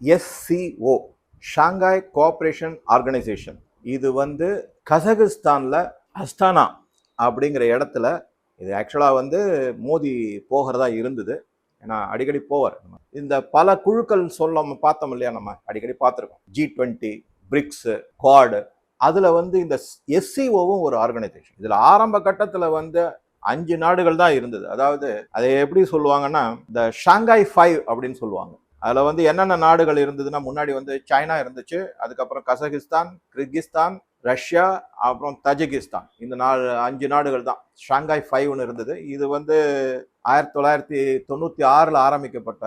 SEO Shanghai cooperation organisation இது வந்து கசகஸ்தானில் அஸ்தானா அப்படிங்கிற இடத்துல இது ஆக்சுவலாக வந்து மோதி போகிறதா இருந்தது. ஏன்னா அடிக்கடி போவார். இந்த பல குழுக்கள் சொல்ல பார்த்தோம் இல்லையா நம்ம? அடிக்கடி பார்த்துருக்கோம். ஜி டுவெண்ட்டி பிரிக்ஸு குவாடு அதில் வந்து இந்த எஸ்சிஓவும் ஒரு ஆர்கனைசேஷன் இதில் ஆரம்ப கட்டத்தில் வந்து அஞ்சு நாடுகள் தான் இருந்தது. அதாவது அதை எப்படி சொல்லுவாங்கன்னா இந்த ஷாங்காய் ஃபைவ் அப்படின்னு சொல்லுவாங்க. அதில் வந்து என்னென்ன நாடுகள் இருந்ததுன்னா முன்னாடி வந்து சைனா இருந்துச்சு அதுக்கப்புறம் கசகிஸ்தான் கிர்கிஸ்தான் ரஷ்யா அப்புறம் தஜிகிஸ்தான். இந்த நாலு அஞ்சு நாடுகள் தான். ஷாங்காய் ஃபைவ்னு இருந்தது. இது வந்து ஆயிரத்தி தொள்ளாயிரத்தி தொண்ணூற்றி ஆறில் ஆரம்பிக்கப்பட்ட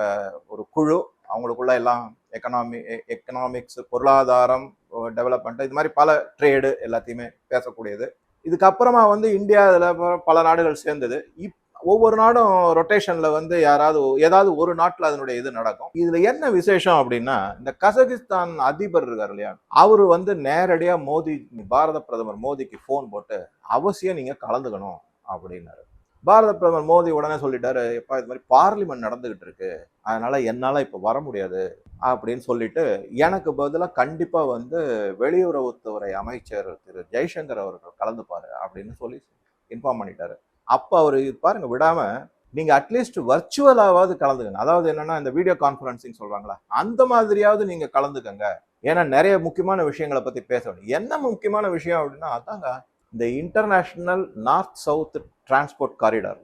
ஒரு குழு. அவங்களுக்குள்ள எல்லாம் எக்கனாமி எக்கனாமிக்ஸ் e, பொருளாதாரம் டெவலப்மெண்ட் இது மாதிரி பல ட்ரேடு எல்லாத்தையுமே பேசக்கூடியது. இதுக்கப்புறமா வந்து இந்தியா இதில் பல நாடுகள் சேர்ந்தது. இப் ஒவ்வொரு நாடும் ரொட்டேஷன்ல வந்து யாராவது ஏதாவது ஒரு நாட்டில் அதனுடைய இது நடக்கும். இதுல என்ன விசேஷம் அப்படின்னா இந்த கசகிஸ்தான் அதிபர் இருக்கார் இல்லையா? அவரு வந்து நேரடியா மோடி பாரத பிரதமர் மோடிக்கு ஃபோன் போட்டு அவசியம் நீங்க கலந்துக்கணும் அப்படின்னாரு. பாரத பிரதமர் மோடி உடனே சொல்லிட்டாரு எப்பா இது மாதிரி பார்லிமெண்ட் நடந்துகிட்டு இருக்கு. அதனால என்னால இப்ப வர முடியாது அப்படின்னு சொல்லிட்டு எனக்கு பதிலாக கண்டிப்பா வந்து வெளியுறவுத்துறை அமைச்சர் திரு. ஜெய்சங்கர் அவர்கள் கலந்துப்பாரு அப்படின்னு சொல்லி இன்ஃபார்ம் பண்ணிட்டாரு. அப்போ அவர் பாருங்க விடாமல் நீங்கள் அட்லீஸ்ட் வர்ச்சுவலாவது கலந்துக்கங்க. அதாவது என்னன்னா இந்த வீடியோ கான்ஃபரன்சிங் சொல்கிறாங்களா அந்த மாதிரியாவது நீங்கள் கலந்துக்கங்க. ஏன்னா நிறைய முக்கியமான விஷயங்களை பற்றி பேசணும் என்ன முக்கியமான விஷயம் அப்படின்னா அதாங்க இந்த international north south transport corridor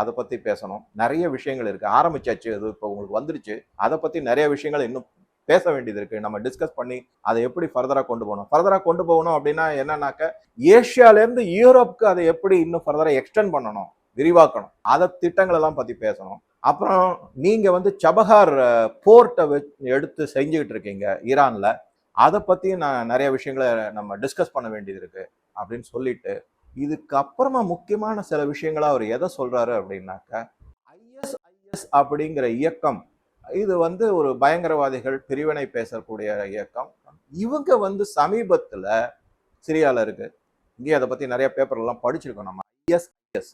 அதை பற்றி பேசணும். நிறைய விஷயங்கள் இருக்குது ஆரம்பிச்சாச்சு அது இப்போ உங்களுக்கு வந்துருச்சு. அதை பற்றி நிறைய விஷயங்கள் இன்னும் பேச வேண்டியது இருக்கு. நம்ம டிஸ்கஸ் பண்ணி அதை எப்படி ஃபர்தராக கொண்டு போகணும்? ஃபர்தராக கொண்டு போகணும் அப்படின்னா என்னன்னாக்க ஏஷியாலேருந்து யூரோப்புக்கு அதை எப்படி இன்னும் ஃபர்தராக எக்ஸ்டெண்ட் பண்ணணும்? விரிவாக்கணும். அதை திட்டங்கள் எல்லாம் பற்றி பேசணும். அப்புறம் நீங்கள் வந்து சபஹார் போர்ட்டை எடுத்து செஞ்சுக்கிட்டு இருக்கீங்க ஈரானில். அதை பற்றி நான் நிறைய விஷயங்களை நம்ம டிஸ்கஸ் பண்ண வேண்டியது இருக்கு அப்படின்னு சொல்லிட்டு இதுக்கப்புறமா முக்கியமான சில விஷயங்களா அவர் எதை சொல்றாரு அப்படின்னாக்க ஐஎஸ்ஐஎஸ் அப்படிங்கிற இயக்கம் இது வந்து ஒரு பயங்கரவாதிகள் பிரிவினை பேசக்கூடிய இயக்கம். இவங்க வந்து சமீபத்தில் சிரியாவில் இருக்கு. இங்கேயே அதை பற்றி நிறைய பேப்பர் எல்லாம் படிச்சிருக்கோம் நம்ம. ஐஎஸ்ஐஎஸ்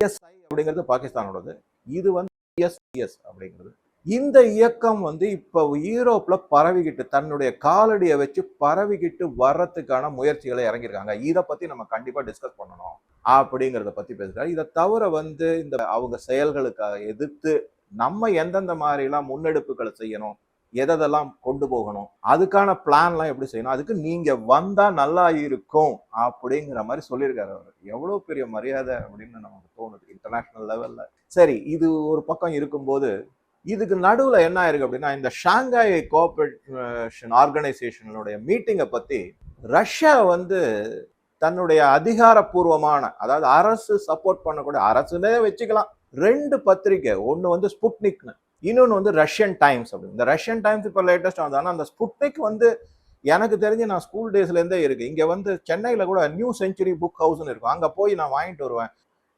ஐஎஸ்ஐ அப்படிங்கிறது பாகிஸ்தானோடது. இது வந்து ஐஎஸ்ஐஎஸ் அப்படிங்கிறது. இந்த இயக்கம் வந்து இப்போ யூரோப்பில் பரவிக்கிட்டு தன்னுடைய காலடியை வச்சு பரவிக்கிட்டு வர்றதுக்கான முயற்சிகளை இறங்கியிருக்காங்க. இதை பற்றி நம்ம கண்டிப்பாக டிஸ்கஸ் பண்ணணும் அப்படிங்கிறத பற்றி பேசுறாரு. இதை தவிர வந்து இந்த அவங்க செயல்களுக்காக எதிர்த்து நம்ம எந்தெந்த மாதிரிலாம் முன்னெடுப்புகளை செய்யணும் எதெல்லாம் கொண்டு போகணும் அதுக்கான பிளான்லாம் எப்படி செய்யணும் அதுக்கு நீங்க வந்தா நல்லா இருக்கும் அப்படிங்கிற மாதிரி சொல்லியிருக்காரு அவர். எவ்வளோ பெரிய மரியாதை அப்படின்னு நமக்கு தோணுது இன்டர்நேஷனல் லெவல்ல சரி இது ஒரு பக்கம் இருக்கும்போது இதுக்கு நடுவில் என்ன ஆயிருக்கு அப்படின்னா இந்த ஷாங்காய் கோஆபரேஷன் ஆர்கனைசேஷனுடைய மீட்டிங்கை பற்றி ரஷ்யா வந்து தன்னுடைய அதிகாரப்பூர்வமான அதாவது அரசு சப்போர்ட் பண்ணக்கூடிய அரசுனே வச்சுக்கலாம். ரெண்டு பத்திரிக்கை. ஒன்று வந்து ஸ்புட்னிக்னு இன்னொன்று வந்து ரஷ்யன் டைம்ஸ் அப்படின்னு. இந்த ரஷ்யன் டைம்ஸ் இப்போ லேட்டஸ்ட் வந்தால் அந்த ஸ்புட்னிக் வந்து எனக்கு தெரிஞ்சு நான் ஸ்கூல் டேஸ்லேருந்தே இருக்கு. இங்கே வந்து சென்னையில் கூட நியூ செஞ்சுரி புக் ஹவுஸ்னு இருக்கும். அங்கே போய் நான் வாங்கிட்டு வருவேன்.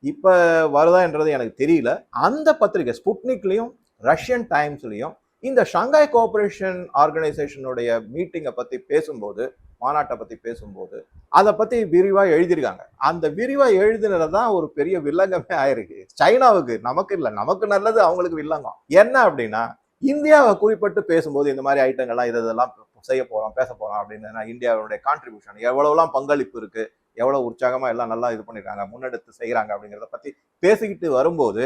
இப்போ வருதான்றது எனக்கு தெரியல. அந்த பத்திரிக்கை ஸ்புட்னிக்லேயும் ரஷ்யன் டைம்ஸ்லேயும் இந்த ஷங்காய் கோஆபரேஷன் ஆர்கனைசேஷனுடைய மீட்டிங்கை பற்றி பேசும்போது மாநாட்டை பற்றி பேசும்போது அதை பற்றி விரிவாக எழுதியிருக்காங்க. அந்த விரிவாக எழுதினது தான் ஒரு பெரிய வில்லங்கமே ஆயிருக்கு. சைனாவுக்கு நமக்கு இல்லை நமக்கு நல்லது அவங்களுக்கு வில்லங்கம். என்ன அப்படின்னா இந்தியாவை குறிப்பிட்டு பேசும்போது இந்த மாதிரி ஐட்டங்கள்லாம் இது இதெல்லாம் செய்ய போகிறோம் பேச போகிறோம் அப்படின்னு இந்தியாவுடைய கான்ட்ரிபியூஷன் எவ்வளவுலாம் பங்களிப்பு இருக்குது எவ்வளோ உற்சாகமாக எல்லாம் நல்லா இது பண்ணியிருக்காங்க முன்னெடுத்து செய்கிறாங்க அப்படிங்கிறத பற்றி பேசிக்கிட்டு வரும்போது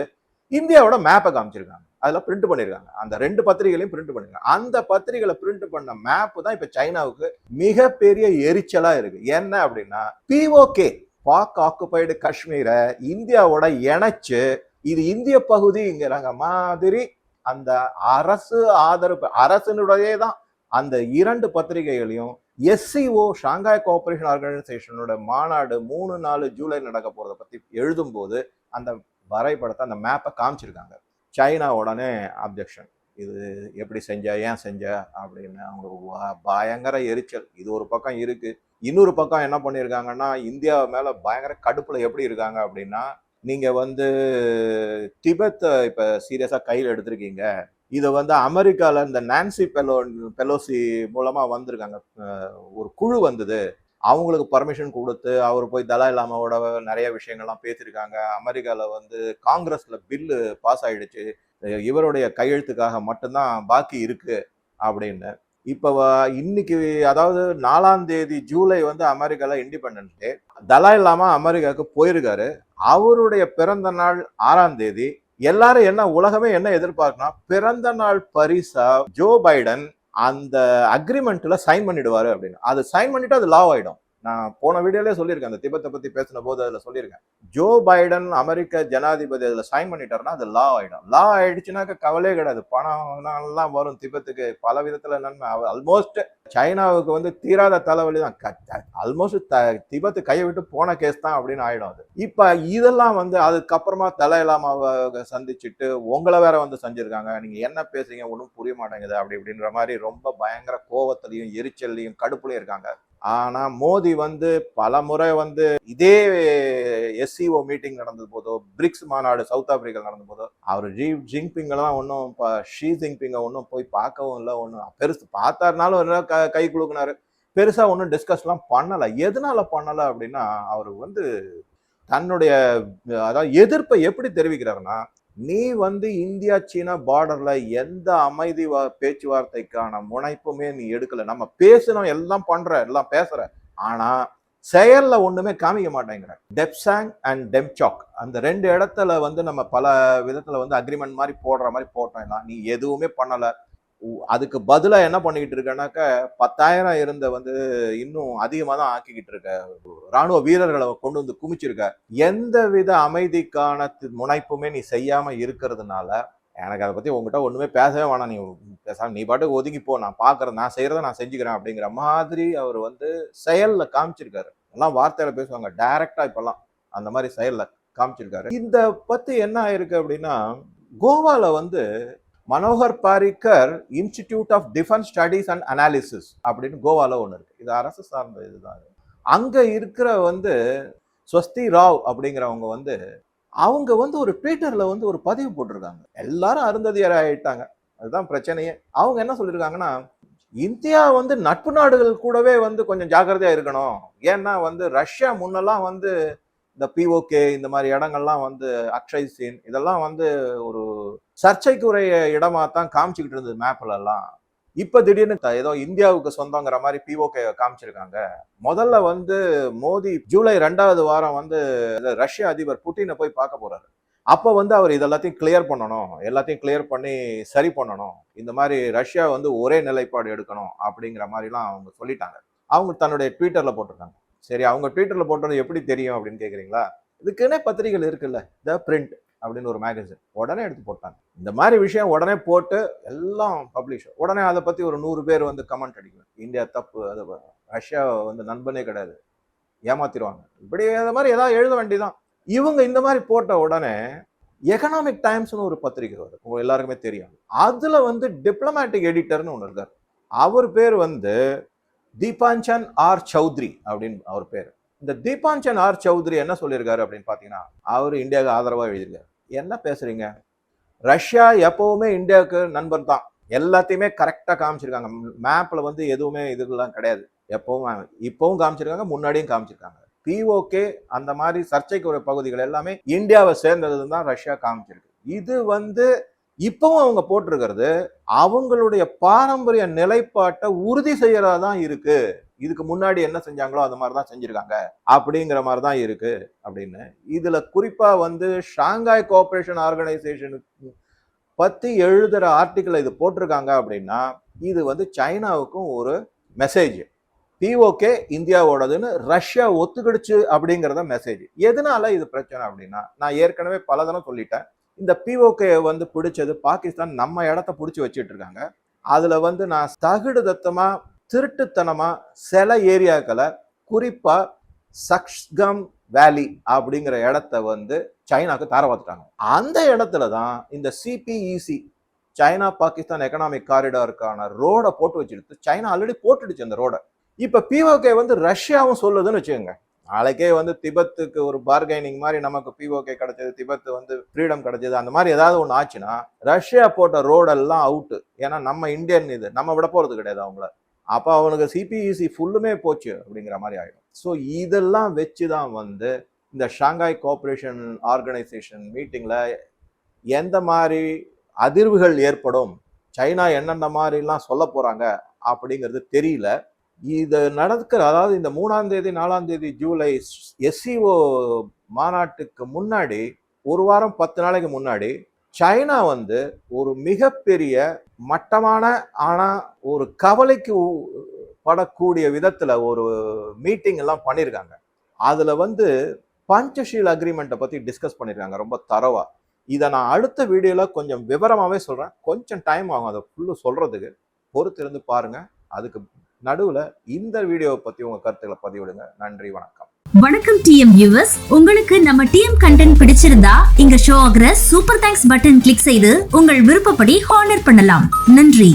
இந்தியாவோட மேப்பை காமிச்சிருக்காங்க. அதில் பிரிண்ட் பண்ணியிருக்காங்க அந்த ரெண்டு பத்திரிகைகளையும் பிரிண்ட் பண்ணிருக்காங்க. அந்த பத்திரிகைகளை பிரிண்ட் பண்ண மேப் தான் இப்போ சைனாவுக்கு மிகப்பெரிய எரிச்சலாக இருக்கு. என்ன அப்படின்னா பிஓகே பாக் ஆக்குபைடு காஷ்மீரை இந்தியாவோட இணைச்சு இது இந்திய பகுதிங்கிறாங்க மாதிரி அந்த அரசு ஆதரவு அரசினுடையே தான். அந்த இரண்டு பத்திரிகைகளையும் எஸ்சிஓ ஷாங்காய் கோஆபரேஷன் ஆர்கனைசேஷனோட மாநாடு மூணு நாலு ஜூலை நடக்க போகிறத பற்றி எழுதும்போது அந்த வரைபடத்தை அந்த மேப்பை காமிச்சிருக்காங்க. சைனா உடனே அப்ஜெக்ஷன் இது எப்படி செஞ்ச ஏன் செஞ்ச அப்படின்னு அவங்க பயங்கர எரிச்சல். இது ஒரு பக்கம் இருக்கு. இன்னொரு பக்கம் என்ன பண்ணியிருக்காங்கன்னா இந்தியா மேலே பயங்கர கடுப்பில் எப்படி இருக்காங்க அப்படின்னா நீங்கள் வந்து திபெத்தை இப்போ சீரியஸாக கையில் எடுத்திருக்கீங்க. இதை வந்து அமெரிக்காவில் இந்த நான்சி பெலோ பெலோசி மூலமாக வந்திருக்காங்க. ஒரு குழு வந்தது. அவங்களுக்கு பர்மிஷன் கொடுத்து அவர் போய் தலா இல்லாமோட நிறைய விஷயங்கள்லாம் பேசியிருக்காங்க. அமெரிக்காவில் வந்து காங்கிரஸில் பில்லு பாஸ் ஆகிடுச்சு இவருடைய கையெழுத்துக்காக மட்டும்தான் பாக்கி இருக்குது அப்படின்னு. இப்போ இன்னைக்கு அதாவது நாலாம் தேதி ஜூலை வந்து அமெரிக்காவில் இண்டிபெண்டன்ஸ் டே தலாய் இல்லாமல் அமெரிக்காவுக்கு போயிருக்காரு. அவருடைய பிறந்த நாள் ஆறாம் தேதி. எல்லாரும் என்ன உலகமே என்ன எதிர்பார்க்கணும் பிறந்த நாள் பரிசா ஜோ பைடன் அந்த அக்ரிமெண்ட்டில் சைன் பண்ணிடுவார் அப்படின்னு. அது சைன் பண்ணிவிட்டு அது லாவ் ஆகிடும் நான் போன வீடியோலே சொல்லியிருக்கேன் அந்த திபத்தை பத்தி பேசின போது அதுல சொல்லியிருக்கேன். ஜோ பைடன் அமெரிக்க ஜனாதிபதி அதுல சைன் பண்ணிட்டாருன்னா அது லா ஆயிடும். லா ஆயிடுச்சுனாக்க கவலையே கிடையாது. பணம்லாம் வரும் திபத்துக்கு. பல விதத்துல நன்மை. ஆல்மோஸ்ட் சைனாவுக்கு வந்து தீராத தலைவலி தான். ஆல்மோஸ்ட் திபத்து கையை விட்டு போன கேஸ் தான் அப்படின்னு ஆயிடும் அது. இப்ப இதெல்லாம் வந்து அதுக்கப்புறமா தலையிலாமாவை சந்திச்சுட்டு உங்களை வேற வந்து செஞ்சிருக்காங்க. நீங்க என்ன பேசுறீங்க? ஒன்றும் புரிய மாட்டேங்குது. அப்படி இப்படின்ற மாதிரி ரொம்ப பயங்கர கோவத்திலையும் எரிச்சல்லையும் கடுப்புலையும் இருக்காங்க. ஆனா மோடி வந்து பல முறை வந்து இதே எஸ்சிஓ மீட்டிங் நடந்தது போதோ பிரிக்ஸ் மாநாடு சவுத் ஆப்பிரிக்கா நடந்த போதோ அவர் ஜி ஜிங்பிங்கெல்லாம் ஒன்றும் ஒன்றும் ஷீ ஜிங்பிங்கை ஒன்றும் போய் பார்க்கவும் இல்லை ஒன்றும் பெருசு பார்த்தாருனாலும் ஒரு நாள் க- கை கொடுக்குனாரு பெருசாக ஒன்றும் டிஸ்கஸ்லாம் பண்ணலை. எதனால பண்ணலை அப்படின்னா அவர் வந்து தன்னுடைய அதாவது எதிர்ப்பை எப்படி தெரிவிக்கிறாருன்னா நீ வந்து இந்தியா சீனா பார்டர்ல எந்த அமைதி வா- பேச்சுவார்த்தைக்கான முனைப்புமே நீ எடுக்கல. நம்ம பேசணும் எல்லாம் பண்ற எல்லாம் பேசுற. ஆனா செயல்ல ஒண்ணுமே காமிக்க மாட்டேங்கிற. டெப்சாங் அண்ட் டெம்சாக் அந்த ரெண்டு இடத்துல வந்து நம்ம பல விதத்துல வந்து அக்ரிமெண்ட் மாதிரி போடுற மாதிரி போட்டோம் எல்லாம். நீ எதுவுமே பண்ணல. அதுக்கு பதிலாக என்ன பண்ணிக்கிட்டு இருக்கேனாக்க பத்தாயிரம் இருந்த வந்து இன்னும் அதிகமாக தான் ஆக்கிக்கிட்டு இருக்க. ராணுவ வீரர்களை கொண்டு வந்து குமிச்சிருக்க. எந்த வித அமைதிக்கான முனைப்புமே நீ செய்யாமல் இருக்கிறதுனால எனக்கு அதை பற்றி உங்ககிட்ட ஒன்றுமே பேசவே வேணாம். நீ பேசாம நீ பாட்டுக்கு ஒதுங்கி போ. நான் பார்க்குறேன் நான் செய்கிறத நான் செஞ்சுக்கிறேன் அப்படிங்கிற மாதிரி அவர் வந்து செயலில் காமிச்சிருக்காரு. எல்லாம் வார்த்தையில் பேசுவாங்க. டைரெக்டாக இப்போல்லாம் அந்த மாதிரி செயலில் காமிச்சிருக்காரு. இந்த பற்றி என்ன ஆயிருக்கு அப்படின்னா கோவாவில் வந்து Manohar Parrikar institute of defence studies and analysis அப்படின்னு கோவால ஒன்று இருக்குது இது அரசு சார்ந்த இதுதான் அங்கே இருக்கிற வந்து ஸ்வஸ்தி ராவ் அப்படிங்கிறவங்க வந்து அவங்க வந்து ஒரு ட்விட்டரில் வந்து ஒரு பதிவு போட்டிருக்காங்க. எல்லாரும் அருந்ததியர் ஆகிட்டாங்க அதுதான் பிரச்சனையே. அவங்க என்ன சொல்லியிருக்காங்கன்னா இந்தியா வந்து நட்பு நாடுகள் கூடவே வந்து கொஞ்சம் ஜாக்கிரதையாக இருக்கணும். ஏன்னா வந்து ரஷ்யா முன்னெல்லாம் வந்து இந்த பிஓகே இந்த மாதிரி இடங்கள்லாம் வந்து அக்ஷய் சீன் இதெல்லாம் வந்து ஒரு சர்ச்சைக்குரிய இடமா தான் காமிச்சுக்கிட்டு இருந்தது மேப்ல எல்லாம் இப்ப திடீர்னு த- ஏதோ இந்தியாவுக்கு சொந்தங்கிற மாதிரி பிஓகே காமிச்சிருக்காங்க. முதல்ல வந்து மோடி ஜூலை ரெண்டாவது வாரம் வந்து ரஷ்ய அதிபர் புட்டினை போய் பார்க்க போறாரு. அப்ப வந்து அவர் இதெல்லாத்தையும் கிளியர் பண்ணணும். எல்லாத்தையும் கிளியர் பண்ணி சரி பண்ணணும். இந்த மாதிரி ரஷ்யா வந்து ஒரே நிலைப்பாடு எடுக்கணும் அப்படிங்கிற மாதிரிலாம் அவங்க சொல்லிட்டாங்க. அவங்க தன்னுடைய ட்விட்டர்ல போட்டிருக்காங்க. சரி அவங்க ட்விட்டரில் போட்டது எப்படி தெரியும் அப்படின்னு கேட்குறீங்களா இதுக்குன்னே பத்திரிகைகள் இருக்குல்ல த பிரிண்ட் அப்படின்னு ஒரு மேகசின் உடனே எடுத்து போட்டாங்க. இந்த மாதிரி விஷயம் உடனே போட்டு எல்லாம் பப்ளிஷ் உடனே அதை பற்றி ஒரு நூறு பேர் வந்து கமெண்ட் அடிக்கணும். இந்தியா தப்பு அது ரஷ்யா வந்து நண்பனே கிடையாது. ஏமாத்திடுவாங்க. இப்படி அந்த மாதிரி ஏதாவது எழுத வேண்டியதான் இவங்க இந்த மாதிரி போட்ட உடனே எக்கனாமிக் டைம்ஸ்னு ஒரு பத்திரிகை வருது. உங்க எல்லாருக்குமே தெரியும். அதில் வந்து டிப்ளமேட்டிக் எடிட்டர்னு ஒன்று இருக்கார். அவர் பேர் வந்து தீபாஞ்சன் ஆர் சௌத்ரி அப்படின்னு அவர் பேர். இந்த தீபாஞ்சன் ஆர் சௌத்ரி என்ன சொல்லியிருக்காரு அப்படின்னு பார்த்தீங்கன்னா அவர் இந்தியாவுக்கு ஆதரவாக எழுதியிருக்காரு. என்ன பேசுறீங்க? ரஷ்யா எப்பவுமே இந்தியாவுக்கு நண்பர் தான். எல்லாத்தையுமே கரெக்டாக காமிச்சிருக்காங்க. மேப்பில் வந்து எதுவுமே இதுலாம் கிடையாது. எப்பவும் இப்பவும் காமிச்சிருக்காங்க முன்னாடியும் காமிச்சிருக்காங்க. பிஓகே அந்த மாதிரி சர்ச்சைக்கு ஒரு பகுதிகள் எல்லாமே இந்தியாவை சேர்ந்தது தான் ரஷ்யா காமிச்சிருக்கு. இது வந்து இப்பவும் அவங்க போட்டிருக்கிறது அவங்களுடைய பாரம்பரிய நிலைப்பாட்டை உறுதி செய்யறதா தான் இருக்கு. இதுக்கு முன்னாடி என்ன செஞ்சாங்களோ அந்த மாதிரி தான் செஞ்சிருக்காங்க அப்படிங்கிற மாதிரி தான் இருக்கு அப்படின்னு. இதுல குறிப்பா வந்து ஷாங்காய் கோஆபரேஷன் ஆர்கனைசேஷனுக்கு பத்தி எழுதுற ஆர்டிக்கிள் இது போட்டிருக்காங்க அப்படின்னா இது வந்து சைனாவுக்கும் ஒரு மெசேஜ். பிஓகே இந்தியாவோடதுன்னு ரஷ்யா ஒத்துக்கிடுச்சு அப்படிங்கிறத மெசேஜ். எதனால இது பிரச்சனை அப்படின்னா நான் ஏற்கனவே பல தடவை சொல்லிட்டேன். இந்த பிஓகே வந்து பிடிச்சது பாகிஸ்தான் நம்ம இடத்த பிடிச்சி வச்சிட்டு இருக்காங்க அதில் வந்து நான் தகுடு திருட்டுத்தனமாக சில ஏரியாக்களை குறிப்பாக சக்ஸ்கம் வேலி அப்படிங்கிற இடத்த வந்து சைனாக்கு தார பார்த்துட்டாங்க அந்த இடத்துல தான் இந்த சிபிஇசி சைனா பாகிஸ்தான் எக்கனாமிக் காரிடாருக்கான ரோடை போட்டு வச்சிருக்கு சைனா ஆல்ரெடி போட்டுடுச்சு அந்த ரோடை இப்போ பிஓகே வந்து ரஷ்யாவும் சொல்லுதுன்னு வச்சுக்கோங்க. நாளைக்கே வந்து திபத்துக்கு ஒரு பார்கெனிங் மாதிரி நமக்கு பிஓகே கிடைச்சது திபத்து வந்து ஃப்ரீடம் கிடைச்சது அந்த மாதிரி ஏதாவது ஒன்று ஆச்சுன்னா ரஷ்யா போட்ட ரோடெல்லாம் அவுட்டு ஏன்னா நம்ம இந்தியன் இது. நம்ம விட போகிறது கிடையாது அவங்கள. அப்போ அவனுக்கு சிபிஇசி ஃபுல்லுமே போச்சு அப்படிங்கிற மாதிரி ஆகிடும் ஸோ இதெல்லாம் வச்சு தான் வந்து இந்த ஷாங்காய் கோஆப்ரேஷன் ஆர்கனைசேஷன் மீட்டிங்கில் எந்த மாதிரி அதிர்வுகள் ஏற்படும்? சைனா என்னென்ன மாதிரிலாம் சொல்ல போகிறாங்க அப்படிங்கிறது தெரியல. இதை நடக்கிற அதாவது இந்த மூணாம் தேதி நாலாம் தேதி ஜூலை எஸ்சிஓ மாநாட்டுக்கு முன்னாடி ஒரு வாரம் பத்து நாளைக்கு முன்னாடி சைனா வந்து ஒரு மிகப்பெரிய மட்டமான ஆனால் ஒரு கவலைக்கு படக்கூடிய விதத்தில் ஒரு மீட்டிங் எல்லாம் பண்ணியிருக்காங்க அதில் வந்து பஞ்சஷீல் அக்ரிமெண்ட்டை பற்றி டிஸ்கஸ் பண்ணியிருக்காங்க ரொம்ப தரவாக இதை நான் அடுத்த வீடியோவில் கொஞ்சம் விவரமாகவே சொல்கிறேன் கொஞ்சம் டைம் ஆகும் அதை ஃபுல்லு சொல்கிறதுக்கு பொறுத்திருந்து பாருங்கள் அதுக்கு நடுவுல இந்த வீடியோவை பத்தி உங்க கருத்துக்களை பதிவிடுங்க. நன்றி வணக்கம். வணக்கம் டிஎம் வியூவர்ஸ் உங்களுக்கு நம்ம டிஎம் கண்டென்ட் பிடிச்சிருந்தா இங்க ஷோ ஆகிற சூப்பர் தேங்க்ஸ் பட்டன் கிளிக் செய்து உங்கள் விருப்பப்படி ஹானர் பண்ணலாம். நன்றி.